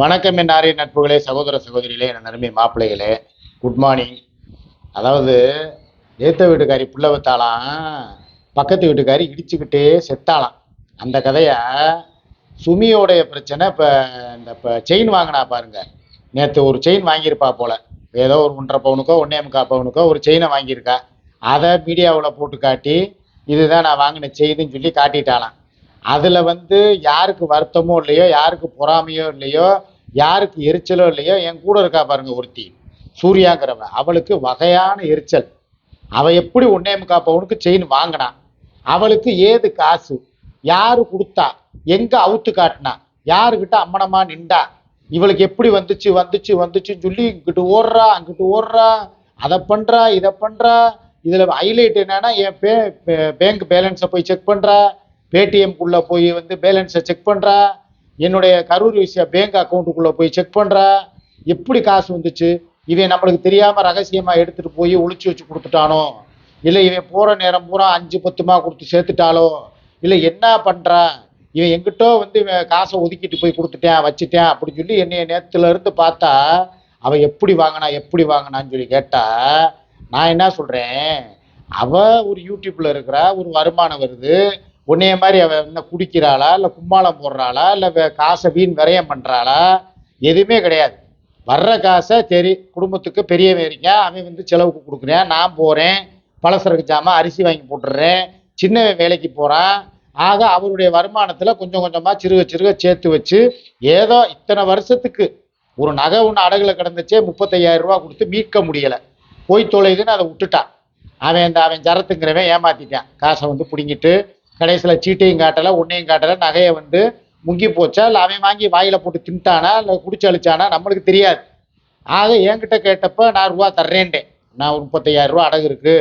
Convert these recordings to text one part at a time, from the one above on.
வணக்கம் என் ஆரிய நட்புகளே சகோதர சகோதரிகளே என் அருமை மாப்பிள்ளைகளே. குட் மார்னிங் அதாவது ஏத்த வீட்டுக்காரி புள்ள வைத்தாலாம் பக்கத்து வீட்டுக்காரி இடிச்சுக்கிட்டே செத்தாலாம். அந்த கதையை சுமியோடைய பிரச்சனை இப்போ இந்த இப்போ செயின் வாங்கினா பாருங்க. நேற்று ஒரு செயின் வாங்கியிருப்பா போல. ஏதோ ஒரு ஒன்றரை பவுனுக்கோ ஒன்னே பவுனுக்கோ ஒரு செயினை வாங்கியிருக்கா. அதை மீடியாவில் போட்டு காட்டி இதுதான் நான் வாங்கின செய்துன்னு சொல்லி காட்டிட்டாலாம். அதில் வந்து யாருக்கு வருத்தமோ இல்லையோ யாருக்கு பொறாமையோ இல்லையோ யாருக்கு எரிச்சலோ இல்லையோ என் கூட இருக்கா பாருங்க ஒருத்தி சூர்யாங்கிறவ. அவளுக்கு வகையான எரிச்சல். அவ எப்படி ஒன்னே முக்கா பவுனுக்கு செயின் வாங்கினா? அவளுக்கு ஏது காசு? யாரு கொடுத்தா? எங்க அவுத்து காட்டினா? யாருக்கிட்ட அம்மனமா நின்றா? இவளுக்கு எப்படி வந்துச்சு வந்துச்சு வந்துச்சுன்னு சொல்லி இங்கிட்டு ஓடுறா அங்கிட்டு ஓடுறா அதை பண்றா இதை பண்றா இதுல ஹைலைட் என்னன்னா என் பே பேங்க் பேலன்ஸை போய் செக் பண்றா பேடிஎம்குள்ளே போய் வந்து பேலன்ஸை செக் பண்ணுறா என்னுடைய கரூர் விஷய பேங்க் அக்கௌண்ட்டுக்குள்ளே போய் செக் பண்ணுறா எப்படி காசு வந்துச்சு? இவன் நம்மளுக்கு தெரியாமல் ரகசியமாக எடுத்துகிட்டு போய் ஒழிச்சு வச்சு கொடுத்துட்டானோ? இல்லை இவன் போகிற நேரம் பூரா அஞ்சு பத்துமா கொடுத்து சேர்த்துட்டாலோ இல்லை என்ன பண்ணுறா இவன் எங்கிட்டோ வந்து இவன் காசை ஒதுக்கிட்டு போய் கொடுத்துட்டேன் வச்சுட்டேன் அப்படின்னு சொல்லி என்னைய நேரத்துலேருந்து பார்த்தா அவன் எப்படி வாங்கினா எப்படி வாங்கினான்னு சொல்லி கேட்டால் நான் என்ன சொல்கிறேன் அவள் ஒரு யூடியூப்பில் இருக்கிறா ஒரு வருமானம் வருது. உன்னைய மாதிரி அவ என்ன குடிக்கிறாளா இல்லை கும்மாளம் போடுறாளா இல்லை காசை வீண் விரயம் பண்ணுறாளா எதுவுமே கிடையாது. வர்ற காசை சரி குடும்பத்துக்கு பெரியவன் இருக்கேன் அவன் வந்து செலவுக்கு கொடுக்குறேன் நான் போகிறேன் பலசரக்கு ஜாமான் அரிசி வாங்கி போட்டுடுறேன் சின்னவன் வேலைக்கு போகிறான் ஆக அவருடைய வருமானத்தில் கொஞ்சம் கொஞ்சமாக சிறுக சிறுக சேர்த்து வச்சு ஏதோ இத்தனை வருஷத்துக்கு ஒரு நகை ஒன்று அடகுல கிடந்துச்சே முப்பத்தையாயிரம் ரூபா கொடுத்து மீட்க முடியலை. போய் தொலைதுன்னு அதை விட்டுட்டான். அவன் இந்த அவன் ஜரத்துங்கிறவன் ஏமாத்திட்டான். காசை வந்து பிடுங்கிட்டு கடைசியில் சீட்டையும் காட்டலை ஒன்றையும் காட்டலை நகையை வந்து முங்கி போச்சா? இல்லை அவன் வாங்கி வாயில் போட்டு தின்ட்டானா? இல்லை குடிச்சு அழிச்சானா? நம்மளுக்கு தெரியாது. ஆக என்கிட்ட கேட்டப்ப நான் ரூபா தர்றேன்டேன் நான் முப்பத்தையாயிரம் ரூபா அடகு இருக்கு.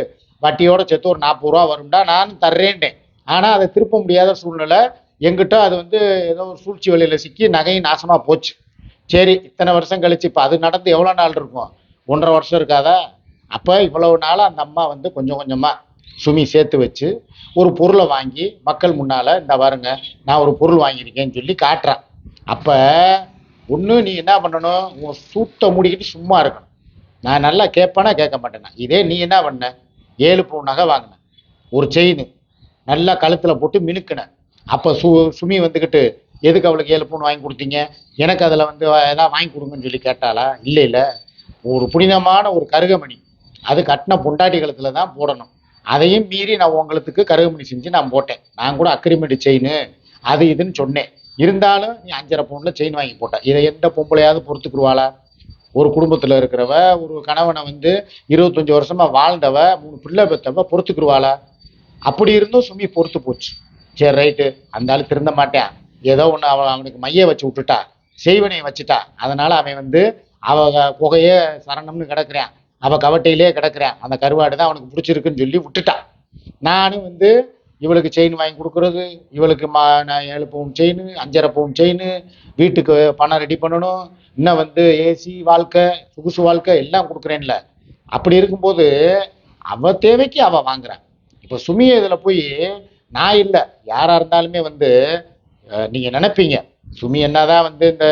வட்டியோட சேர்த்து ஒரு நாற்பது ரூபா வரும்டா நான் தர்றேன்டேன் ஆனால் அதை திருப்ப முடியாத சூழ்நிலை எங்கிட்ட அது வந்து ஏதோ ஒரு சூழ்ச்சி வழியில் சிக்கி நகையும் நாசமாக போச்சு. சரி இத்தனை வருஷம் கழிச்சு இப்போ அது நடந்து எவ்வளோ நாள் இருக்கும்? ஒன்றரை வருஷம் இருக்காதா? அப்போ இவ்வளவு நாளாக அந்த அம்மா வந்து கொஞ்சம் கொஞ்சமாக சுமி சேர்த்து வச்சு ஒரு பொருளை வாங்கி மக்கள் முன்னால் இந்த பாருங்க நான் ஒரு பொருள் வாங்கியிருக்கேன்னு சொல்லி காட்டுறான். அப்போ ஒன்று நீ என்ன பண்ணணும்? உன் சூட்டை மூடிக்கிட்டு சும்மா இருக்கணும். நான் நல்லா கேட்பேனா கேட்க மாட்டேனா இதே நீ என்ன பண்ண? ஏழு பவுன் நகை வாங்கின. ஒரு செயின். நல்லா கழுத்தில் போட்டு மினுக்கின. அப்போ சு சுமி வந்துக்கிட்டு எதுக்கு அவளுக்கு ஏழு பவுன் வாங்கி கொடுத்தீங்க? எனக்கு அதில் வந்து எதாவது வாங்கி கொடுங்கன்னு சொல்லி கேட்டாளா? இல்லை இல்லை. ஒரு புனிதமான ஒரு கருகமணி. அது கட்டின பொண்டாட்டி கழுத்தில் தான் போடணும். அதையும் மீறி நான் உங்களுக்கு கருகமணி செஞ்சு நான் போட்டேன். நான் கூட அக்ரிமெண்ட் செயின் அது இதுன்னு சொன்னேன். இருந்தாலும் நீ அஞ்சரை பவுன்ல செயின் வாங்கி போட்ட. இதை எந்த பொம்பளையாவது பொறுத்துக்குருவாளா ஒரு குடும்பத்துல இருக்கிறவ ஒரு கணவனை வந்து இருபத்தஞ்சு வருஷமா வாழ்ந்தவ மூணு பிள்ளை பெத்தவ பொறுத்துக்குருவாளா அப்படி இருந்தும் சுமி பொறுத்து போச்சு. சரி ரைட்டு. அந்த ஆள் திருந்த மாட்டேன் ஏதோ ஒன்று அவன் அவனுக்கு மைய வச்சு விட்டுட்டா. செய்வனையை வச்சுட்டா. அதனால அவன் வந்து அவ புகையே சரணம்னு கிடக்குறான். அவள் கவட்டையிலே கிடக்குறான் அந்த கருவாடு தான் அவனுக்கு பிடிச்சிருக்குன்னு சொல்லி விட்டுட்டான் நானும் வந்து இவளுக்கு செயின் வாங்கி கொடுக்குறது இவளுக்கு மா நான் ஏழு பவுன் செயின் அஞ்சரை பவுன் செயின் வீட்டுக்கு பணம் ரெடி பண்ணணும் இன்னும் வந்து ஏசி வாழ்க்கை சொகுசு வாழ்க்கை எல்லாம் கொடுக்குறேன்ல. அப்படி இருக்கும்போது அவ தேவைக்கு அவள் வாங்குறான் இப்போ சுமி இதில் போய் நான் இல்லை யாராக இருந்தாலுமே வந்து நீங்கள் நினைப்பீங்க. சுமி என்னதான் வந்து இந்த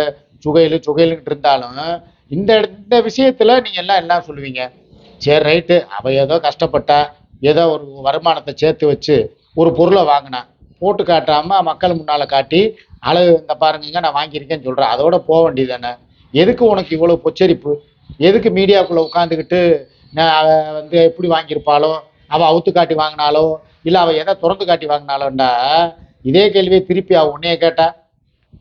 சுகையில் சுகையிலுன்ட்டு இருந்தாலும் இந்த இந்த விஷயத்துல நீங்க எல்லாம் என்ன சொல்லுவீங்க? சரி ரைட்டு அவ ஏதோ கஷ்டப்பட்டா ஏதோ ஒரு வருமானத்தை சேர்த்து வச்சு ஒரு பொருளை வாங்கினா போட்டு காட்டாம மக்கள் முன்னால காட்டி அழகு இந்த பாருங்க நான் வாங்கியிருக்கேன்னு சொல்றேன் அதோட போக வேண்டியது தானே எதுக்கு உனக்கு இவ்வளவு பொச்சரிப்பு? எதுக்கு மீடியாக்குள்ள உட்காந்துக்கிட்டு நான் வந்து எப்படி வாங்கியிருப்பாளோ? அவ அவுத்து காட்டி வாங்கினாலோ இல்ல அவ எதை திறந்து காட்டி வாங்கினாலோண்டா இதே கேள்வியை திருப்பி அவ உன்னைய கேட்டா.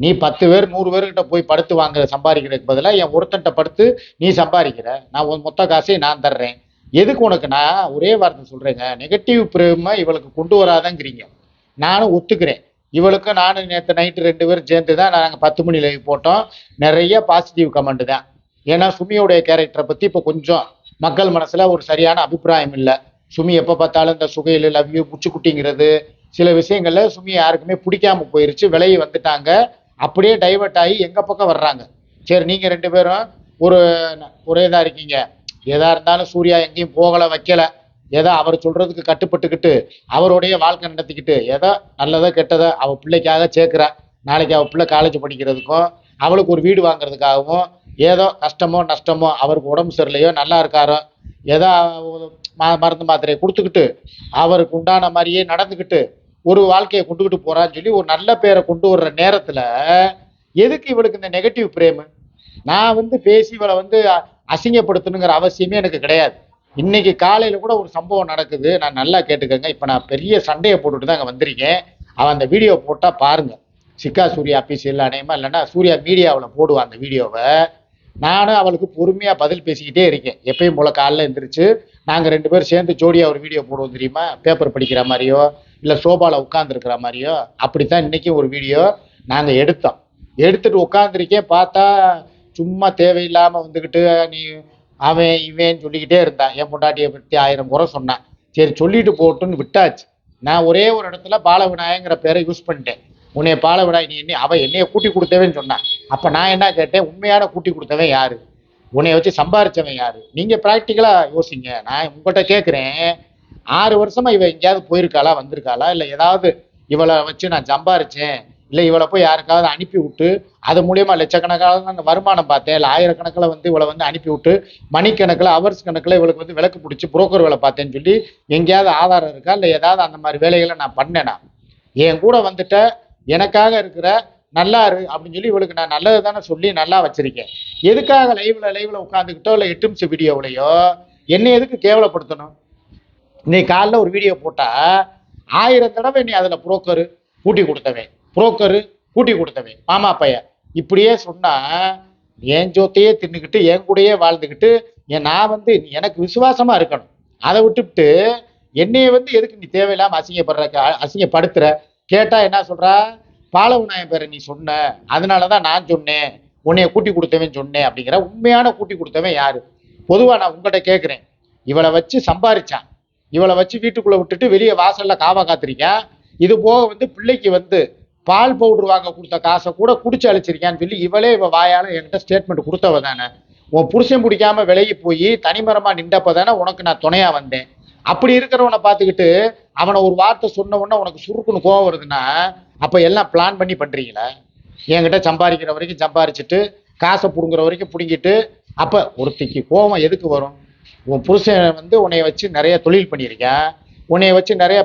நீ பத்து பேர் நூறு பேர்கிட்ட போய் படுத்து வாங்குற சம்பாதிக்கிறதுக்கு பதிலாக என் ஒருத்தன்ட்ட படுத்து நீ சம்பாதிக்கிற. நான் உன் மொத்த காசையும் நான் தர்றேன். எதுக்கு உனக்கு? நான் ஒரே வார்த்தை சொல்கிறேங்க நெகட்டிவ் பிரேமை இவளுக்கு கொண்டு வராதங்கிறீங்க. நானும் ஒத்துக்கிறேன். இவளுக்கு நானும் நேற்று நைட்டு ரெண்டு பேரும் சேர்ந்து தான் நாங்கள் பத்து மணி லைவ் போட்டோம். நிறைய பாசிட்டிவ் கமெண்ட் தான். ஏன்னா சுமியோடைய கேரக்டரை பற்றி இப்போ கொஞ்சம் மக்கள் மனசில் ஒரு சரியான அபிப்பிராயம் இல்லை. சுமி எப்போ பார்த்தாலும் இந்த சுகையில் லவ் யூ குட்டிங்கிறது சில விஷயங்கள்ல சுமி யாருக்குமே பிடிக்காம போயிருச்சு. விலகி வந்துட்டாங்க. அப்படியே டைவர்ட் ஆகி எங்கள் பக்கம் வர்றாங்க. சரி நீங்கள் ரெண்டு பேரும் ஒரு ஒரே இதாக இருக்கீங்க. எதா இருந்தாலும் சூர்யா எங்கேயும் போகலை வைக்கலை. ஏதோ அவர் சொல்கிறதுக்கு கட்டுப்பட்டுக்கிட்டு அவருடைய வாழ்க்கை நடத்திக்கிட்டு ஏதோ நல்லதோ கெட்டதோ அவள் பிள்ளைக்காக சேர்க்குறா. நாளைக்கு அவள் பிள்ளை காலேஜ் படிக்கிறதுக்கும் அவளுக்கு ஒரு வீடு வாங்குறதுக்காகவும் ஏதோ கஷ்டமோ நஷ்டமோ அவருக்கு உடம்பு சரியில்லையோ நல்லா இருக்காரோ ஏதோ ம- மருந்து மாத்திரையை கொடுத்துக்கிட்டு அவருக்கு உண்டான மாதிரியே நடந்துக்கிட்டு ஒரு வாழ்க்கையை கொண்டுகிட்டு போறான்னு சொல்லி ஒரு நல்ல பேரை கொண்டு வர்ற நேரத்துல எதுக்கு இவளுக்கு இந்த நெகட்டிவ் பிரேமு? நான் வந்து பேசி இவளை வந்து அசிங்கப்படுத்தணுங்கிற அவசியமே எனக்கு கிடையாது. இன்னைக்கு காலையில கூட ஒரு சம்பவம் நடக்குது. நான் நல்லா கேட்டுக்கங்க. இப்போ நான் பெரிய சண்டையை போட்டுட்டு தான் அங்கே வந்திருக்கேன். அவன் அந்த வீடியோ போட்டால் பாருங்க. சிக்கா சூர்யா அபிஷியல் அநேகமா இல்லைன்னா சூர்யா மீடியாவில் போடுவான் அந்த வீடியோவை நானும் அவளுக்கு பொறுமையாக பதில் பேசிக்கிட்டே இருக்கேன். எப்பயும் போல காலைல எழுந்திரிச்சு நாங்கள் ரெண்டு பேரும் சேர்ந்து ஜோடியாக ஒரு வீடியோ போடுவோம் தெரியுமா? பேப்பர் படிக்கிற மாதிரியோ இல்லை சோபாவில் உட்காந்துருக்கிற மாதிரியோ அப்படித்தான் இன்னைக்கு ஒரு வீடியோ நாங்கள் எடுத்தோம். எடுத்துகிட்டு உட்காந்துருக்கேன் பார்த்தா சும்மா தேவையில்லாமல் வந்துக்கிட்டு நீ அவன் இவன் சொல்லிக்கிட்டே இருந்தான். என் பொண்டாட்டியை பற்றி ஆயிரம் குறை சொன்னான். சரி சொல்லிட்டு போட்டுன்னு விட்டாச்சு. நான் ஒரே ஒரு இடத்துல பாலவிநாயகங்கிற பேரை யூஸ் பண்ணிட்டேன். உன்னைய பாலவிநாயக நீ என்ன அவன் என்னைய கூட்டி கொடுத்தவன்னு சொன்னான். அப்போ நான் என்ன கேட்டேன்? உண்மையான கூட்டி கொடுத்தவன் யாரு? உன்னைய வச்சு சம்பாரிச்சவன் யாரு? நீங்கள் ப்ராக்டிக்கலாக யோசிங்க. நான் உங்கள்கிட்ட கேட்குறேன் ஆறு வருஷமா இவ எங்கேயாவது போயிருக்காளா வந்திருக்காளா? இல்லை ஏதாவது இவளை வச்சு நான் சம்பாரிச்சேன். இல்லை இவளை போய் யாருக்காவது அனுப்பி விட்டு அது மூலியமா லட்சக்கணக்கான அந்த வருமானம் பார்த்தேன். இல்லை ஆயிரக்கணக்கில் வந்து இவளை வந்து அனுப்பி விட்டு மணிக்கணக்கில் ஹவர்ஸ் கணக்கில் இவளுக்கு வந்து விளக்கு பிடிச்சி புரோக்கர் வேலை பார்த்தேன்னு சொல்லி எங்கேயாவது ஆதாரம் இருக்கா? இல்லை ஏதாவது அந்த மாதிரி வேலைகளை நான் பண்ணேனா? என் கூட வந்துட்ட எனக்காக இருக்கிற நல்லா இரு அப்படின்னு சொல்லி இவளுக்கு நான் நல்லது தானே சொல்லி நல்லா வச்சிருக்கேன். எதுக்காக லைவ்ல லைவ்ல உட்காந்துக்கிட்டோ இல்லை எட்டு நிமிஷம் வீடியோவிலையோ என்னை எதுக்கு கேவலப்படுத்தணும்? இன்னைக்கு காலைல ஒரு வீடியோ போட்டா ஆயிரம் தடவை நீ அதில் புரோக்கரு கூட்டி கொடுத்தவன். புரோக்கரு கூட்டி கொடுத்தவன். மாமா பையன். இப்படியே சொன்னால் என் ஜோத்தையே தின்னுக்கிட்டு என் கூடயே வாழ்ந்துக்கிட்டு என் நான் வந்து எனக்கு விசுவாசமாக இருக்கணும். அதை விட்டுவிட்டு என்னைய வந்து எதுக்கு நீ தேவையில்லாமல் அசிங்கப்படுற க- கேட்டால் என்ன சொல்கிறா பாலவநாயகம் பேரை நீ சொன்ன. அதனால தான் நான் சொன்னேன். உன்னைய கூட்டி கொடுத்தவன் சொன்னேன் அப்படிங்கிற உண்மையான கூட்டி கொடுத்தவன் யார்? பொதுவாக நான் உங்கள்கிட்ட கேட்குறேன் இவளை வச்சு சம்பாரிச்சான். இவளை வச்சு வீட்டுக்குள்ள விட்டுட்டு வெளியே வாசல்ல காவா காத்திருக்கேன் இது போக வந்து பிள்ளைக்கு வந்து பால் பவுடர் வாங்க கொடுத்த காசை கூட குடிச்சு அழிச்சிருக்கான்னு சொல்லி இவளே இவ வாயால என்கிட்ட ஸ்டேட்மெண்ட் கொடுத்தவ தானே. உன் புருஷன் பிடிக்காம விலகி போய் தனிமரமா நின்றப்ப தானே உனக்கு நான் துணையா வந்தேன். அப்படி இருக்கிறவனை பார்த்துக்கிட்டு அவனை ஒரு வார்த்தை சொன்ன உடனே உனக்கு சுருக்குன்னு கோவம் வருதுன்னா அப்ப எல்லாம் பிளான் பண்ணி பண்றீங்களா? என்கிட்ட சம்பாதிக்கிற வரைக்கும் சம்பாரிச்சிட்டு காசை பிடுங்குற வரைக்கும் பிடுங்கிட்டு அப்ப ஒருத்திக்கு கோவம் எதுக்கு வரும்? உன் புருஷன் வந்து உன்னைய வச்சு நிறைய தொழில் பண்ணியிருக்கேன் உன்னைய வச்சு நிறைய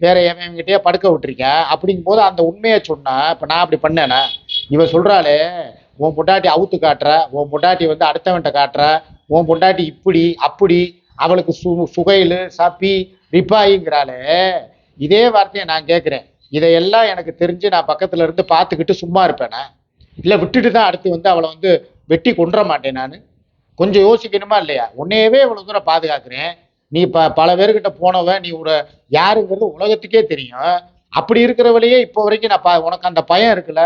வேற எவன்கிட்டயே படுக்க விட்டுருக்கேன் அப்படிங்கும் போது அந்த உண்மையை சொன்னா இப்போ நான் அப்படி பண்ணேனே? இவன் சொல்றாளே உன் பொண்டாட்டி அவுத்து காட்டுற உன் பொண்டாட்டி வந்து அடுத்தவன்ட்ட காட்டுற உன் பொண்டாட்டி இப்படி அப்படி அவளுக்கு சு சுகையில் சப்பி ரிப்பாயிங்கிறாளே. இதே வார்த்தையை நான் கேட்குறேன் இதையெல்லாம் எனக்கு தெரிஞ்சு நான் பக்கத்துல இருந்து பார்த்துக்கிட்டு சும்மா இருப்பேனே? இல்லை விட்டுட்டு தான் அடுத்து வந்து அவளை வந்து வெட்டி கொன்ற மாட்டேன் நான்? கொஞ்சம் யோசிக்கணுமா இல்லையா? உன்னையவே இவ்வளோ தூரம் பாதுகாக்கிறேன். நீ ப பல பேர்கிட்ட போனவன் நீ ஒரு யாருங்கிறது உலகத்துக்கே தெரியும். அப்படி இருக்கிறவளையே இப்போ வரைக்கும் நான் பா உனக்கு அந்த பயம் இருக்குல்ல?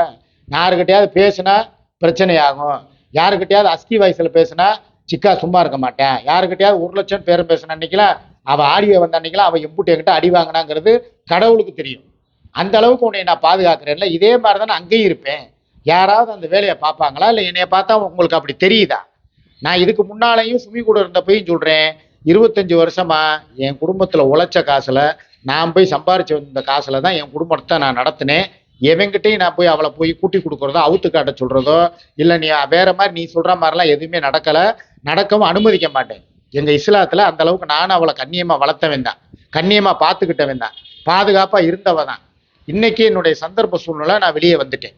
யாருக்கிட்டையாவது பேசுனா பிரச்சனை ஆகும் யாருக்கிட்டையாவது அஸ்கி வயசில் பேசுனா சிக்கா சும்மா இருக்க மாட்டேன். யாருக்கிட்டையாவது ஒரு லட்சம் பேரும் பேசின அன்னைக்கெல்லாம் அவள் ஆடியோ வந்த அன்னைக்கெல்லாம் அவள் எம்புட்டு என்கிட்ட அடி வாங்கினாங்கிறது கடவுளுக்கு தெரியும். அந்த அளவுக்கு உன்னை நான் பாதுகாக்கிறேன்ல. இதே மாதிரி தானே அங்கேயும் இருப்பேன். யாராவது அந்த வேலையை பார்ப்பாங்களா? இல்லை என்னைய பார்த்தா உங்களுக்கு அப்படி தெரியுதா? நான் இதுக்கு முன்னாலேயும் சுமி கூட இருந்தப்பையும் சொல்றேன் இருபத்தஞ்சு வருஷமா என் குடும்பத்துல உழைச்ச காசுல நான் போய் சம்பாரிச்சு வந்த காசுல தான் என் குடும்பத்தை நான் நடத்தினேன். எவங்கிட்டையும் நான் போய் அவளை போய் கூட்டி கொடுக்கறதோ அவுத்து காட்ட சொல்றதோ இல்ல நீ வேற மாதிரி நீ சொல்ற மாதிரிலாம் எதுவுமே நடக்கல நடக்கவும் அனுமதிக்க மாட்டேன். எங்க இஸ்லாத்துல அந்த அளவுக்கு நானும் அவளை கண்ணியமா வளர்த்தவன் தான். கண்ணியமா பார்த்துக்கிட்டவன் தான். பாதுகாப்பா இருந்தவ தான். இன்னைக்கு என்னுடைய சந்தர்ப்ப சூழ்நிலை நான் வெளியே வந்துட்டேன்.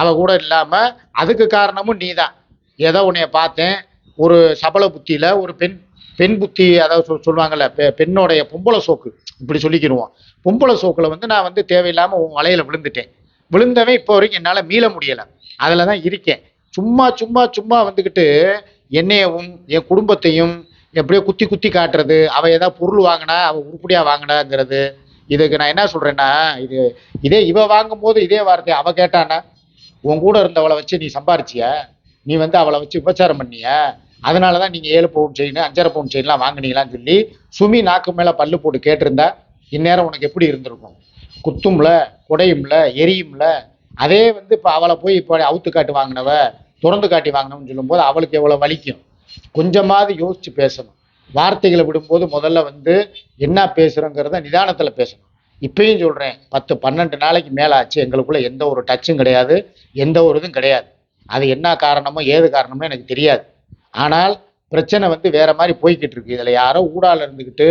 அவ கூட இல்லாம அதுக்கு காரணமும் நீ தான். ஏதோ உன்னைய பார்த்தேன் ஒரு சபல புத்தியில ஒரு பெண் பெண் புத்தி அதாவது சொல் சொல்லுவாங்கல்ல பெ- பெண்ணோடைய பொம்பளை சோக்கு இப்படி சொல்லிக்கிடுவோம். பொம்பளை சோக்கில் வந்து நான் வந்து தேவையில்லாமல் உன் வலையில விழுந்துட்டேன். விழுந்தவன் இப்போ வரைக்கும் என்னால் மீள முடியலை. அதில் தான் இருக்கேன். சும்மா சும்மா சும்மா வந்துக்கிட்டு என்னையவும் என் குடும்பத்தையும் எப்படியோ குத்தி குத்தி காட்டுறது அவ ஏதாவது பொருள் வாங்கினா அவள் உருப்படியாக வாங்கினாங்கிறது. இதுக்கு நான் என்ன சொல்கிறேன்னா இது இதே இவ வாங்கும் போது இதே வார்த்தை அவள் கேட்டானா உன் கூட இருந்தவளை வச்சு நீ சம்பாரிச்சிய? நீ வந்து அவளை வச்சு உபச்சாரம் பண்ணிய? அதனால தான் நீங்கள் ஏழு பவுன் செயின் அஞ்சரை பவுன் செயின்லாம் வாங்கினீங்களான்னு சொல்லி சுமி நாக்கு மேலே பல்லு போட்டு கேட்டிருந்தா இந்நேரம் உனக்கு எப்படி இருந்திருக்கும்? குத்தும்ல குடையும்ல எரியும்ல அதே வந்து இப்போ அவளை போய் இப்போ அவுத்து காட்டு வாங்கினவ திறந்து காட்டி வாங்கினவன்னு சொல்லும்போது அவளுக்கு எவ்வளோ வலிக்கும்? கொஞ்சமாவது யோசித்து பேசணும். வார்த்தைகளை விடும்போது முதல்ல வந்து என்ன பேசுகிறோங்கிறத நிதானத்தில் பேசணும். இப்பயும் சொல்கிறேன் பத்து பன்னெண்டு நாளைக்கு மேலே ஆச்சு எங்களுக்குள்ளே எந்த ஒரு டச்சும் கிடையாது எந்த ஒரு இதுவும் கிடையாது. அது என்ன காரணமோ ஏது காரணமோ எனக்கு தெரியாது. ஆனால் பிரச்சனை வந்து வேற மாதிரி போய்கிட்டு இருக்கு. இதில் யாரோ ஊடால இருந்துக்கிட்டு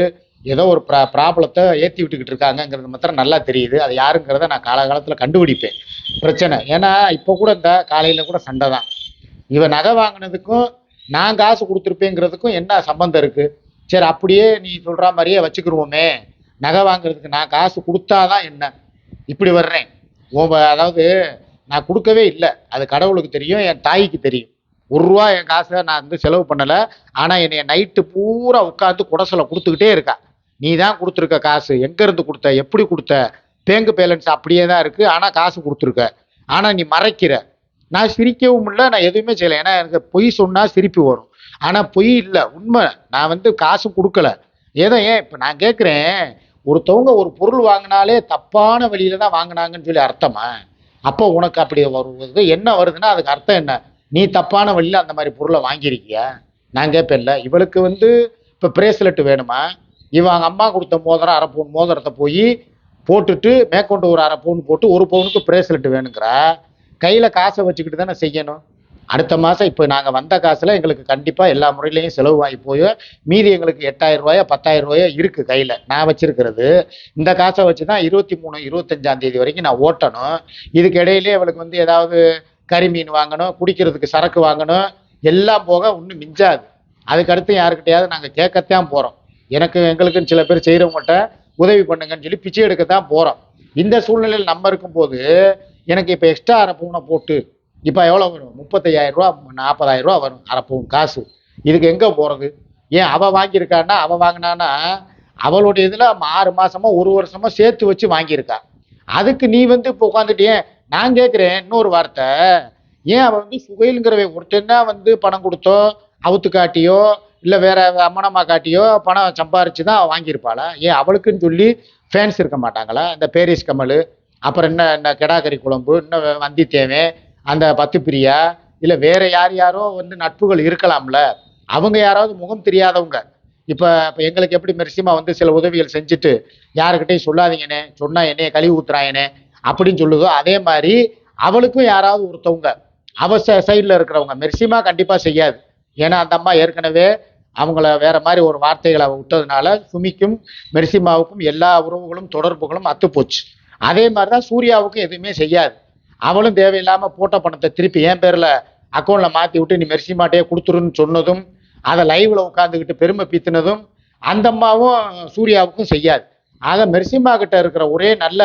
ஏதோ ஒரு ப்ரா ப்ராப்ளத்தை ஏற்றி விட்டுக்கிட்டு இருக்காங்கங்கிறது மாத்திரம் நல்லா தெரியுது. அது யாருங்கிறத நான் காலகாலத்தில் கண்டுபிடிப்பேன். பிரச்சனை. ஏன்னா இப்போ கூட இந்த காலையில் கூட சண்டை தான். இவன் நகை வாங்கினதுக்கும் நான் காசு கொடுத்துருப்பேங்கிறதுக்கும் என்ன சம்பந்தம் இருக்குது சரி அப்படியே நீ சொல்கிற மாதிரியே வச்சுக்கிருவோமே. நகை வாங்குறதுக்கு நான் காசு கொடுத்தாதான் என்ன? இப்படி வர்றேன். உன் அதாவது நான் கொடுக்கவே இல்லை. அது கடவுளுக்கு தெரியும் என் தாய்க்கு தெரியும். ஒரு ரூபா என் காசை நான் வந்து செலவு பண்ணலை. ஆனால் என்னைய நைட்டு பூரா உட்காந்து குடசலை கொடுத்துக்கிட்டே இருக்கா. நீ தான் கொடுத்துருக்க காசு. எங்கேருந்து கொடுத்த? எப்படி கொடுத்த? பேங்க் பேலன்ஸ் அப்படியே தான் இருக்குது ஆனால் காசு கொடுத்துருக்க. ஆனால் நீ மறைக்கிற. நான் சிரிக்கவும் இல்லை. நான் எதுவுமே செய்யலை. ஏன்னா எனக்கு பொய் சொன்னால் சிரிப்பு வரும். ஆனால் பொய் இல்லை. உண்மை. நான் வந்து காசு கொடுக்கல. ஏதோ ஏன்? இப்போ நான் கேட்குறேன் ஒருத்தவங்க ஒரு பொருள் வாங்கினாலே தப்பான வழியில தான் வாங்கினாங்கன்னு சொல்லி அர்த்தமா? அப்போ உனக்கு அப்படி வருவது? என்ன வருதுன்னா அதுக்கு அர்த்தம் என்ன? நீ தப்பான வழியில் அந்த மாதிரி பொருளை வாங்கியிருக்கியா? நான் கேட்பேன்ல இவளுக்கு வந்து இப்போ பிரேஸ்லெட் வேணுமா? இவன் அவங்க அம்மா கொடுத்த மோதிரம் அரை பவுன் மோதிரத்தை போய் போட்டுட்டு மேற்கொண்டு ஒரு அரை பவுன் போட்டு ஒரு பவுனுக்கு பிரேஸ்லெட் வேணுங்கிறா? கையில் காசை வச்சுக்கிட்டு தானே செய்யணும். அடுத்த மாதம் இப்போ நாங்கள் வந்த காசில் எங்களுக்கு கண்டிப்பாக எல்லா முறையிலையும் செலவாகி போய் மீதி எங்களுக்கு எட்டாயிரம் ரூபாயோ பத்தாயிரம் ரூபாயோ இருக்குது கையில். நான் வச்சுருக்கிறது. இந்த காசை வச்சு தான் இருபத்தி மூணு இருபத்தஞ்சாந்தேதி வரைக்கும் நான் ஓட்டணும். இதுக்கு இடையிலே அவளுக்கு வந்து ஏதாவது கறி மீன் வாங்கணும் குடிக்கிறதுக்கு சரக்கு வாங்கணும் எல்லாம் போக ஒன்றும் மிஞ்சாது. அதுக்கடுத்து யாருக்கிட்டையாவது நாங்கள் கேட்கத்தான் போகிறோம் எனக்கு எங்களுக்குன்னு சில பேர் செய்கிறவங்கள்ட்ட உதவி பண்ணுங்கன்னு சொல்லி பிச்சை எடுக்க தான் போகிறோம் இந்த சூழ்நிலையில் நம்ம இருக்கும்போது எனக்கு இப்போ எக்ஸ்ட்ரா அரைப்பூனை போட்டு இப்போ எவ்வளோ வரும்? முப்பத்தையாயிரம் ரூபா நாற்பதாயிரம் ரூபா வரும் அரைப்பூன் காசு. இதுக்கு எங்கே போகிறது ஏன் அவள் வாங்கியிருக்கான்னா அவள் வாங்கினான்னா அவளுடைய இதில் ஆறு மாதமோ ஒரு வருஷமோ சேர்த்து வச்சு வாங்கியிருக்கா. அதுக்கு நீ வந்து இப்போ உட்காந்துட்டு ஏன் நான் கேட்குறேன் இன்னொரு வார்த்தை. ஏன் அவள் வந்து சுகைலுங்கிறவ ஒருத்தன்னா வந்து பணம் கொடுத்தோ அவுத்து காட்டியோ இல்லை வேற அம்மனம்மா காட்டியோ பணம் சம்பாரிச்சு தான் அவள் வாங்கியிருப்பாளா? ஏன் அவளுக்குன்னு சொல்லி ஃபேன்ஸ் இருக்க மாட்டாங்களா? இந்த பேரிஸ் கமல் அப்புறம் என்ன என்ன கெடாக்கறி குழம்பு இன்னும் வந்தித்தேவன் அந்த பத்து பிரியா இல்லை வேற யார் யாரோ வந்து நட்புகள் இருக்கலாம்ல அவங்க யாராவது முகம் தெரியாதவங்க. இப்போ இப்போ எங்களுக்கு எப்படி மெர்சிமா வந்து சில உதவிகள் செஞ்சுட்டு யாருக்கிட்டையும் சொல்லாதீங்கண்ணே சொன்னா என்னைய கழுவி ஊத்துறாயனே அப்படின்னு சொல்லுதோ அதே மாதிரி அவளுக்கும் யாராவது ஒருத்தவங்க அவ சைடில் இருக்கிறவங்க மெர்சிமா கண்டிப்பாக செய்யாது. ஏன்னா அந்த அம்மா ஏற்கனவே அவங்கள வேற மாதிரி ஒரு வார்த்தைகளை அவ விட்டதுனால சுமிக்கும் மெர்சிமாவுக்கும் எல்லா உறவுகளும் தொடர்புகளும் அத்து போச்சு. அதே மாதிரி தான் சூர்யாவுக்கும் எதுவுமே செய்யாது. அவளும் தேவையில்லாமல் போட்ட பணத்தை திருப்பி என் பேரில் அக்கௌண்ட்டில் மாற்றி விட்டு நீ மெர்சிமாட்டையே கொடுத்துருன்னு சொன்னதும் அதை லைவில் உட்காந்துக்கிட்டு பெருமை பீத்தினதும் அந்த அம்மாவும் சூர்யாவுக்கும் செய்யாது. ஆக மெர்சிமா கிட்ட இருக்கிற ஒரே நல்ல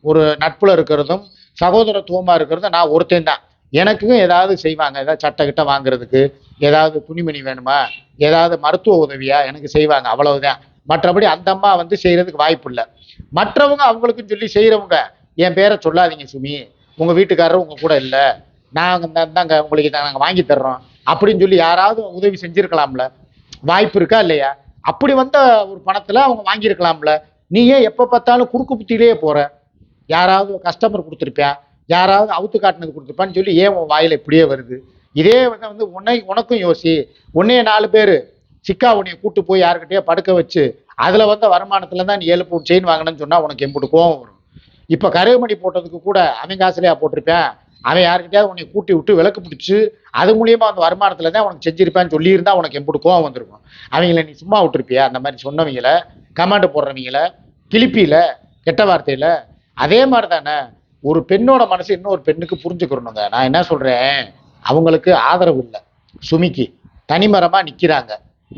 ஒரு நட்புல இருக்கிறதும் சகோதரத்துவமா இருக்கிறதும் நான் ஒருத்தன் தான். எனக்கும் ஏதாவது செய்வாங்க. ஏதாவது சட்டை கிட்ட வாங்குறதுக்கு ஏதாவது துணிமணி வேணுமா? ஏதாவது மருத்துவ உதவியா? எனக்கு செய்வாங்க. அவ்வளவுதான். மற்றபடி அந்த அம்மா வந்து செய்யறதுக்கு வாய்ப்பு இல்லை. மற்றவங்க அவங்களுக்கும் சொல்லி செய்யறவங்க என் பேரை சொல்லாதீங்க சுமி. உங்க வீட்டுக்காரர் உங்க கூட இல்லை. நாங்கள் தாங்க உங்களுக்கு நாங்கள் வாங்கி தர்றோம். அப்படின்னு சொல்லி யாராவது உதவி செஞ்சிருக்கலாம்ல. வாய்ப்பு இருக்கா இல்லையா? அப்படி வந்த ஒரு பணத்துல அவங்க வாங்கியிருக்கலாம்ல. நீ ஏன் எப்போ பார்த்தாலும் குறுக்கு புத்தியிலேயே போற? யாராவது கஸ்டமர் கொடுத்துருப்பியா யாராவது அவுத்து காட்டினது கொடுத்துருப்பான்னு சொல்லி ஏன் உன் வாயில் இப்படியே வருது? இதே வந்து வந்து உன்னை உனக்கும் யோசி. உன்னைய நாலு பேர் சிக்கா உன்னைய கூட்டு போய் யாருக்கிட்டேயோ படுக்க வச்சு அதில் வந்த வருமானத்தில் தான் நீ ஏழு பவுன் செயின் வாங்கினேன்னு சொன்னால் உனக்கு எம்புட்டு கோவம் வரும். இப்போ கருகுமணி போட்டதுக்கு கூட அவன் காசுலயா போட்டிருப்பேன் அவன் யாருக்கிட்டையாவது உன்னை கூட்டி விட்டு விளக்கு பிடிச்சி அது மூலியமாக அந்த வருமானத்தில் தான் உனக்கு செஞ்சிருப்பான்னு சொல்லியிருந்தா உனக்கு எம்புட்டு கோவம் வந்திருக்கும். அவங்கள நீ சும்மா விட்டுருப்பியா? அந்த மாதிரி சொன்னவங்கள கமாண்ட் போடுறவங்கள கிளிப்பியில் கெட்ட வார்த்தையில் அதே மாதிரி தானே ஒரு பெண்ணோட மனசு இன்னொரு பெண்ணுக்கு புரிஞ்சுக்கிறணுங்க நான் என்ன சொல்கிறேன் அவங்களுக்கு ஆதரவு இல்லை. சுமிக்கு. தனிமரமாக நிற்கிறாங்க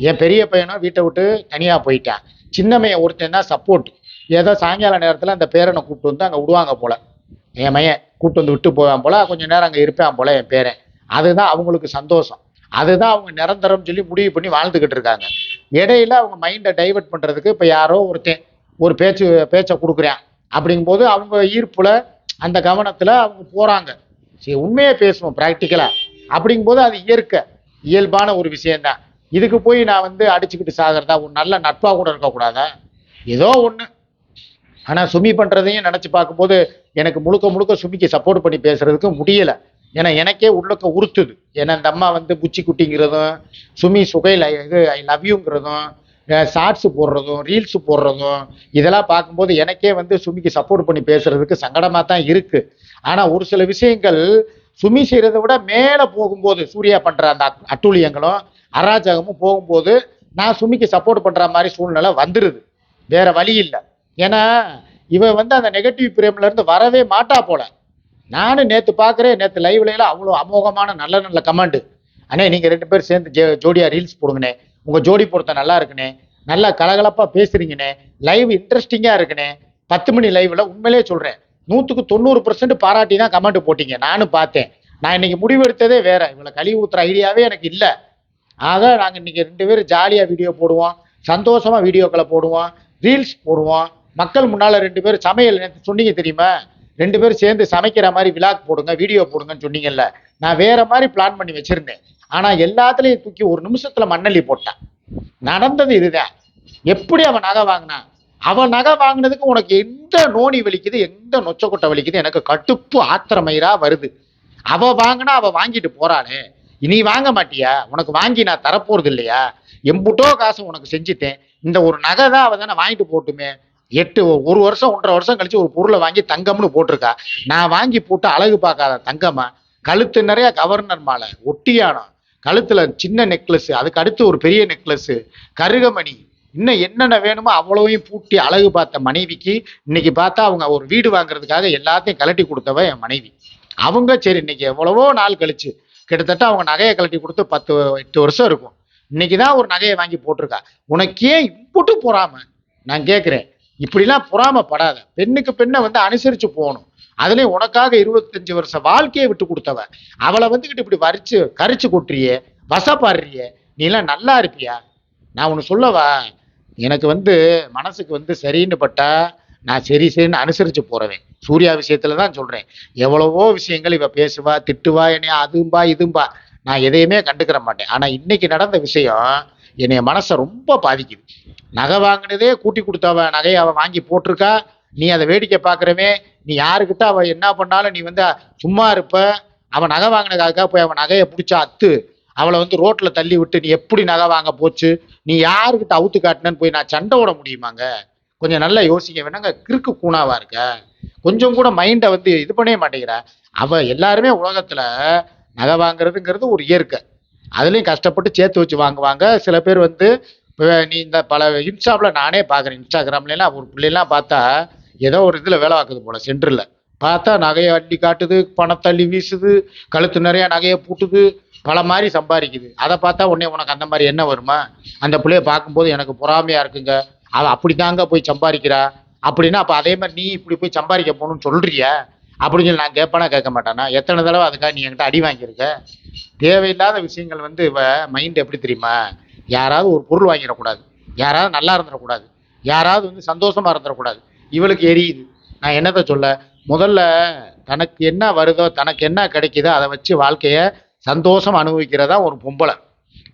என் பெரிய பையனும் வீட்டை விட்டு தனியாக போயிட்டான். சின்னமையன் ஒருத்தன் தான் சப்போர்ட் ஏதோ சாயங்கால நேரத்தில் அந்த பேரனை கூப்பிட்டு வந்து அங்கே விடுவாங்க போல். என் மையன் கூப்பிட்டு வந்து விட்டு போவான் போல். கொஞ்ச நேரம் அங்கே இருப்பான் போல் என் பேரன். அதுதான் அவங்களுக்கு சந்தோஷம். அதுதான் அவங்க நிரந்தரம் சொல்லி முடிவு பண்ணி வாழ்ந்துக்கிட்டு இருக்காங்க. இடையில அவங்க மைண்டை டைவர்ட் பண்ணுறதுக்கு இப்போ யாரோ ஒருத்தன் ஒரு பேச்சு பேச்சை கொடுக்குறான். அப்படிங்கும்போது அவங்க ஈர்ப்புல அந்த கவனத்துல அவங்க போறாங்க. சரி உண்மையை பேசுவோம் ப்ராக்டிக்கலா அப்படிங்கும்போது அது இயற்கை இயல்பான ஒரு விஷயம்தான். இதுக்கு போய் நான் வந்து அடிச்சுக்கிட்டு சாகிறதா ஒரு நல்ல நட்பா கூட இருக்கக்கூடாதா? ஏதோ ஒண்ணு. ஆனா சுமி பண்றதையும் நினைச்சு பார்க்கும்போது எனக்கு முழுக்க முழுக்க சுமிக்கு சப்போர்ட் பண்ணி பேசுறதுக்கு முடியல. ஏன்னா எனக்கே உள்ளக்க உறுத்துது. ஏன்னா இந்த அம்மா வந்து புச்சி குட்டிங்கிறதும் சுமி சுகையில் இது ஐ லவ் யூங்கிறதும் ஷார்ட்ஸ் போடுறதும் ரீல்ஸ் போடுறதும் இதெல்லாம் பார்க்கும்போது எனக்கே வந்து சுமிக்கு சப்போர்ட் பண்ணி பேசுறதுக்கு சங்கடமாக தான் இருக்கு. ஆனால் ஒரு சில விஷயங்கள் சுமி செய்கிறத விட மேலே போகும்போது சூர்யா பண்ணுற அந்த அட்டூழியங்களும் அராஜகமும் போகும்போது நான் சுமிக்கு சப்போர்ட் பண்ணுற மாதிரி சூழ்நிலை வந்துடுது வேற வழி இல்லை. ஏன்னா இவன் வந்து அந்த நெகட்டிவ் பிரேம்லேருந்து வரவே மாட்டா போல. நானும் நேற்று பார்க்குறேன் நேற்று லைவ்லையில் அவ்வளோ அமோகமான நல்ல நல்ல கமெண்டு அண்ணே நீங்கள் ரெண்டு பேரும் சேர்ந்து ஜே ஜோடியாக ரீல்ஸ் போடுங்கண்ணே. உங்கள் ஜோடி பொருத்தம் நல்லா இருக்குண்ணே நல்லா கலகலப்பாக பேசுகிறீங்கண்ணே லைவ் இன்ட்ரெஸ்டிங்காக இருக்குண்ணே பத்து மணி லைவில் உண்மையிலே சொல்கிறேன் நூற்றுக்கு தொண்ணூறு பர்சன்ட் பாராட்டி தான் கமெண்ட் போட்டிங்க. நானும் பார்த்தேன். நான் இன்னைக்கு முடிவெடுத்ததே வேற. இவ்வளோ கழிவு ஊத்துற ஐடியாவே எனக்கு இல்லை. ஆக நாங்கள் இன்னைக்கு ரெண்டு பேரும் ஜாலியாக வீடியோ போடுவோம். சந்தோஷமாக வீடியோக்களை போடுவோம். ரீல்ஸ் போடுவோம். மக்கள் முன்னால் ரெண்டு பேரும் சமையல் எனக்கு சொன்னீங்க தெரியுமா? ரெண்டு பேரும் சேர்ந்து சமைக்கிற மாதிரி விழாக்கு போடுங்க வீடியோ போடுங்கன்னு சொன்னீங்கல்ல. நான் வேற மாதிரி பிளான் பண்ணி வச்சிருந்தேன். ஆனால் எல்லாத்துலேயும் தூக்கி ஒரு நிமிஷத்தில் மண்ணள்ளி போட்டான். நடந்தது இதுதான். எப்படி அவன் நகை வாங்கினான்? அவன் நகை வாங்கினதுக்கு உனக்கு எந்த நோனி வலிக்குது எந்த நொச்சக்கொட்டை வலிக்குது? எனக்கு கட்டுப்பு ஆத்திரமயிரா வருது. அவ வாங்கினா அவ வாங்கிட்டு போறாளே. இனி வாங்க மாட்டியா? உனக்கு வாங்கி நான் தரப்போறது இல்லையா? எம்புட்டோ காசு உனக்கு செஞ்சுட்டேன். இந்த ஒரு நகை தான் அவ தானே வாங்கிட்டு போட்டுமே. எட்டு ஒரு வருஷம் ஒன்றரை வருஷம் கழிச்சு ஒரு பொருளை வாங்கி தங்கம்னு போட்டிருக்கா. நான் வாங்கி போட்டு அழகு பார்க்காத தங்கம்மா. கழுத்து நிறைய கவர்னர் மாலை ஒட்டியானம். கழுத்துல சின்ன நெக்லஸ் அதுக்கு அடுத்து ஒரு பெரிய நெக்லஸ் கருகமணி. இன்னும் என்னென்ன வேணுமோ அவ்வளவையும் பூட்டி அழகு பார்த்த மனைவிக்கு இன்னைக்கு பார்த்தா அவங்க ஒரு வீடு வாங்குறதுக்காக எல்லாத்தையும் கழட்டி கொடுத்தவ என் மனைவி. அவங்க சரி இன்னைக்கு எவ்வளவோ நாள் கழிச்சு. கிட்டத்தட்ட அவங்க நகையை கழட்டி கொடுத்து பத்து எட்டு வருஷம் இருக்கும். இன்னைக்கு தான் ஒரு நகையை வாங்கி போட்டிருக்கா. உனக்கு ஏன் இம்புட்டு பொறாம? நான் கேட்குறேன் இப்படிலாம் பொறாமப்படாத. பெண்ணுக்கு பெண்ணை வந்து அனுசரிச்சு போகணும். அதுலயும் உனக்காக இருபத்தஞ்சு வருஷம் வாழ்க்கையை விட்டு கொடுத்தவ அவளை வந்துகிட்டு இப்படி வரிச்சு கரிச்சு கொட்டுறியே வசப்பாடுறியே நீ எல்லாம் நல்லா இருப்பியா? நான் ஒன்று சொல்லவா? எனக்கு வந்து மனசுக்கு வந்து சரின்னு பட்டா நான் சரி சரின்னு அனுசரித்து போகிறவேன் சூர்யா விஷயத்தில் தான் சொல்கிறேன் எவ்வளவோ விஷயங்கள் இவ பேசுவா திட்டுவா என்னைய அதும்பா இதும்பா. நான் எதையுமே கண்டுக்கிற மாட்டேன். ஆனால் இன்னைக்கு நடந்த விஷயம் என்னைய மனசை ரொம்ப பாதிக்குது. நகை வாங்கினதே கூட்டி கொடுத்தவ நகையை அவள் வாங்கி போட்டிருக்கா. நீ அதை வேடிக்கை பார்க்குறவே நீ யாருக்கிட்ட அவன் என்ன பண்ணாலும் நீ வந்து சும்மா இருப்ப. அவன் நகை வாங்கினதுக்காக போய் அவன் நகையை பிடிச்சா அத்து. அவளை வந்து ரோட்ல தள்ளி விட்டு நீ எப்படி நகை வாங்க போச்சு? நீ யாருக்கிட்ட அவுத்து காட்டினன்னு போய் நான் சண்டை விட முடியுமாங்க? கொஞ்சம் நல்லா யோசிக்க வேணாங்க. கிறுக்கு கூணாவா இருக்க? கொஞ்சம் கூட மைண்டை வந்து இது பண்ணவே மாட்டேங்கிற. அவ எல்லாருமே உலகத்துல நகை வாங்குறதுங்கிறது ஒரு இயற்கை. அதுலேயும் கஷ்டப்பட்டு சேர்த்து வச்சு வாங்குவாங்க. சில பேர் வந்து இப்போ நீ இந்த பல இன்ஸ்டாவில் நானே பார்க்குறேன் இன்ஸ்டாகிராம்லாம் ஒரு பிள்ளைலாம் பார்த்தா ஏதோ ஒரு இதில் வேலை ஆக்குது போல சென்டரில் பார்த்தா நகையை அட்டி காட்டுது பணத்தள்ளி வீசுது கழுத்து நிறைய நகையை பூட்டுது பல மாதிரி சம்பாதிக்குது. அதை பார்த்தா உடனே உனக்கு அந்த மாதிரி என்ன வருமா? அந்த பிள்ளைய பார்க்கும்போது எனக்கு பொறாமையாக இருக்குங்க. அவள் அப்படி தாங்க போய் சம்பாதிக்கிறா. அப்படின்னா அப்போ அதே மாதிரி நீ இப்படி போய் சம்பாதிக்க போகணும்னு சொல்கிறிய அப்படின்னு சொல்லி நான் கேட்பேனா கேட்க மாட்டானா? எத்தனை தடவை அதுக்காக நீ என்கிட்ட அடி வாங்கியிருக்க? தேவையில்லாத விஷயங்கள் வந்து இவ மைண்ட் எப்படி தெரியுமா? யாராவது ஒரு பொருள் வாங்கிடக்கூடாது. யாராவது நல்லா இருந்துடக்கூடாது. யாராவது வந்து சந்தோஷமாக இருந்துடக்கூடாது. இவளுக்கு எரியுது. நான் என்னத்த சொல்ல? முதல்ல தனக்கு என்ன வருதோ தனக்கு என்ன கிடைக்குதோ அதை வச்சு வாழ்க்கையை சந்தோஷம் அனுபவிக்கிறதா ஒரு பொம்பளை.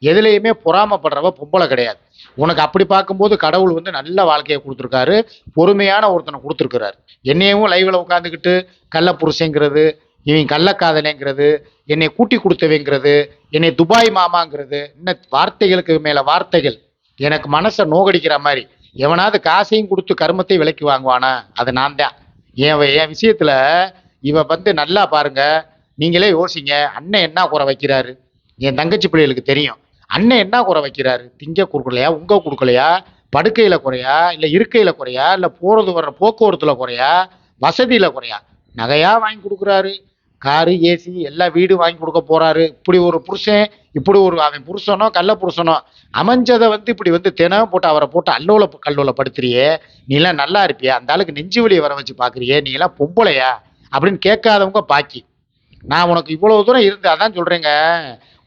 எதுலேயுமே பொறாமப்படுறவ பொம்பளை கிடையாது. உனக்கு அப்படி பார்க்கும்போது கடவுள் வந்து நல்ல வாழ்க்கையை கொடுத்துருக்காரு. பொறுமையான ஒருத்தனை கொடுத்துருக்குறாரு. என்னையவும் லைவில் உட்காந்துக்கிட்டு கள்ள புருஷங்கிறது இவன் கள்ளக்காதலைங்கிறது என்னை கூட்டி கொடுத்தவைங்கிறது என்னை துபாய் மாமாங்கிறது இன்னும் வார்த்தைகளுக்கு மேலே வார்த்தைகள். எனக்கு மனசை நோகடிக்கிற மாதிரி. எவனாவது காசையும் கொடுத்து கருமத்தை விலைக்கு வாங்குவானா? அது நான் தான் என் என் விஷயத்துல இவ வந்து நல்லா பாருங்க. நீங்களே யோசிங்க. அண்ணன் என்ன குறை வைக்கிறாரு? என் தங்கச்சி பிள்ளைகளுக்கு தெரியும். அண்ணன் என்ன குறை வைக்கிறாரு? திங்க கொடுக்கலையா உங்க கொடுக்கலையா படுக்கையில குறையா? இல்ல இருக்கையில குறையா? இல்ல போறது வர்ற போக்குவரத்துல குறையா? வசதியில குறையா? நகையா வாங்கி கொடுக்குறாரு. காரு ஏசி எல்லா வீடு வாங்கி கொடுக்க போறாரு. இப்படி ஒரு புருஷன் இப்படி ஒரு அவன் புருஷனோ கள்ள புருஷனோ அமைஞ்சதை வந்து இப்படி வந்து தினம் போட்டு அவரை போட்டு அல்லோல கல்லோல படுத்துறியே. நீ எல்லாம் நல்லா இருப்பியா? அந்த ஆளுக்கு நெஞ்சு வழியை வர வச்சு பாக்குறியே. நீ எல்லாம் பொம்பளையா? அப்படின்னு கேட்காதவங்க பாக்கி. நான் உனக்கு இவ்வளவு தூரம் இருந்து அதான் சொல்றேங்க.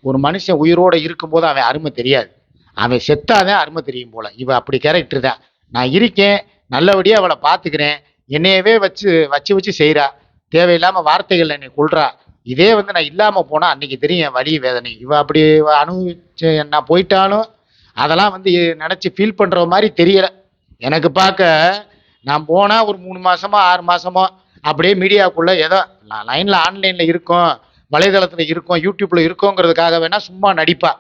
ஒரு மனுஷன் உயிரோட இருக்கும்போது அவன் அருமை தெரியாது. அவன் செத்தாதான் அருமை தெரியும் போல. இவ அப்படி கேரக்டர் தான். நான் இருக்கேன். நல்லபடியா அவளை பார்த்துக்கிறேன். என்னையவே வச்சு வச்சு வச்சு செய்கிறா தேவையில்லாம வார்த்தைகள் என்னை கொள்றா இதே வந்து நான் இல்லாம போனா அன்னைக்கு தெரியும் என் வழி வேதனை. இவ அப்படி அனுபவிச்சு நான் போயிட்டாலும் அதெல்லாம் வந்து நினைச்சு ஃபீல் பண்ற மாதிரி தெரியல. எனக்கு பார்க்க நான் போனா ஒரு மூணு மாசமோ ஆறு மாசமோ அப்படியே மீடியாவுக்குள்ளே ஏதோ லைன்ல ஆன்லைன்ல இருக்கோம் வலைதளத்துல இருக்கும் யூடியூப்ல இருக்கோங்கிறதுக்காக வேணா சும்மா நடிப்பா.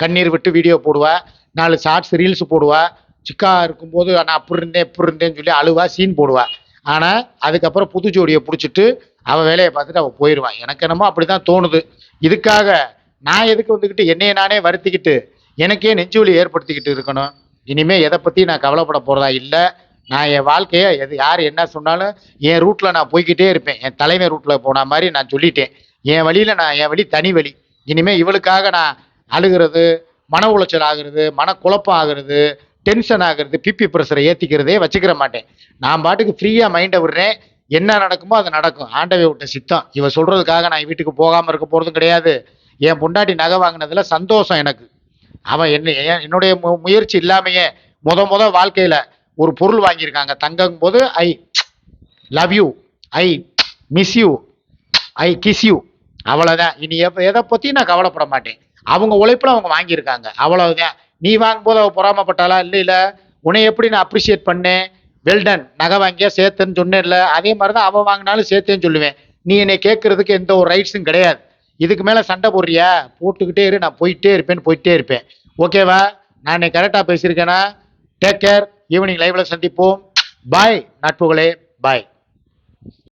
கண்ணீர் விட்டு வீடியோ போடுவா நாலு ஷார்ட்ஸ் ரீல்ஸ் போடுவா. சிக்கா இருக்கும்போது நான் அப்படி இருந்தேன் இப்படி இருந்தேன்னு சொல்லி அழுவா சீன் போடுவா. ஆனால் அதுக்கப்புறம் புது ஜோடியை பிடிச்சிட்டு அவள் வேலையை பார்த்துட்டு அவள் போயிடுவான் எனக்கு என்னமோ அப்படி தான் தோணுது. இதுக்காக நான் எதுக்கு வந்துக்கிட்டு என்னையை நானே வருத்திக்கிட்டு எனக்கே நெஞ்சுவலி ஏற்படுத்திக்கிட்டு இருக்கணும். இனிமேல் எதை பற்றி நான் கவலைப்பட போகிறதா இல்லை. நான் என் வாழ்க்கையை எது யார் என்ன சொன்னாலும் என் ரூட்டில் நான் போய்க்கிட்டே இருப்பேன். என் தலைமை ரூட்டில் போன மாதிரி நான் சொல்லிட்டேன். என் வழியில் நான் என் வழி தனி வழி. இனிமேல் இவளுக்காக நான் அழுகிறது மன உளைச்சல் ஆகிறது மனக்குழப்பம் ஆகிறது டென்ஷன் ஆகிறது பிபி ப்ரெஷரை ஏற்றிக்கிறதே வச்சுக்கிற மாட்டேன். நான் பாட்டுக்கு ஃப்ரீயாக மைண்டை விடுறேன். என்ன நடக்குமோ அது நடக்கும். ஆண்டவை விட்ட சித்தம். இவ சொல்கிறதுக்காக நான் வீட்டுக்கு போகாமல் இருக்க போகிறதும் கிடையாது. என் பொண்டாட்டி நகை வாங்கினதில் சந்தோஷம் எனக்கு. அவன் என்ன என்னுடைய மு முயற்சி இல்லாமையே முத முத வாழ்க்கையில் ஒரு பொருள் வாங்கியிருக்காங்க. தங்கும் போது I love you I miss you I kiss you அவ்வளோதான் இனி எப்போ எதை பற்றி நான் கவலைப்பட மாட்டேன். அவங்க உழைப்பில் அவங்க வாங்கியிருக்காங்க. அவ்வளோதான் நீ வாங்கும்போது அவள் பொறாமப்பட்டாளா? இல்லை இல்லை. உன்னை எப்படி நான் அப்ரிஷியேட் பண்ணேன்? வெல்டன் நகை வாங்கியா? சேர்த்துன்னு சொன்னேன்ல அதே மாதிரி தான் அவன் வாங்கினாலும் சேர்த்தேன்னு சொல்லுவேன். நீ என்னை கேட்கறதுக்கு எந்த ஒரு ரைட்ஸும் கிடையாது. இதுக்கு மேலே சண்டை போடுறியா? போட்டுக்கிட்டே இரு. நான் போயிட்டே இருப்பேன்னு போயிட்டே இருப்பேன். ஓகேவா நான் என்னை கரெக்டாக பேசியிருக்கேனா? டேக் கேர் ஈவினிங் லைவ்ல சந்திப்போம். பாய் நட்புகளே. பாய்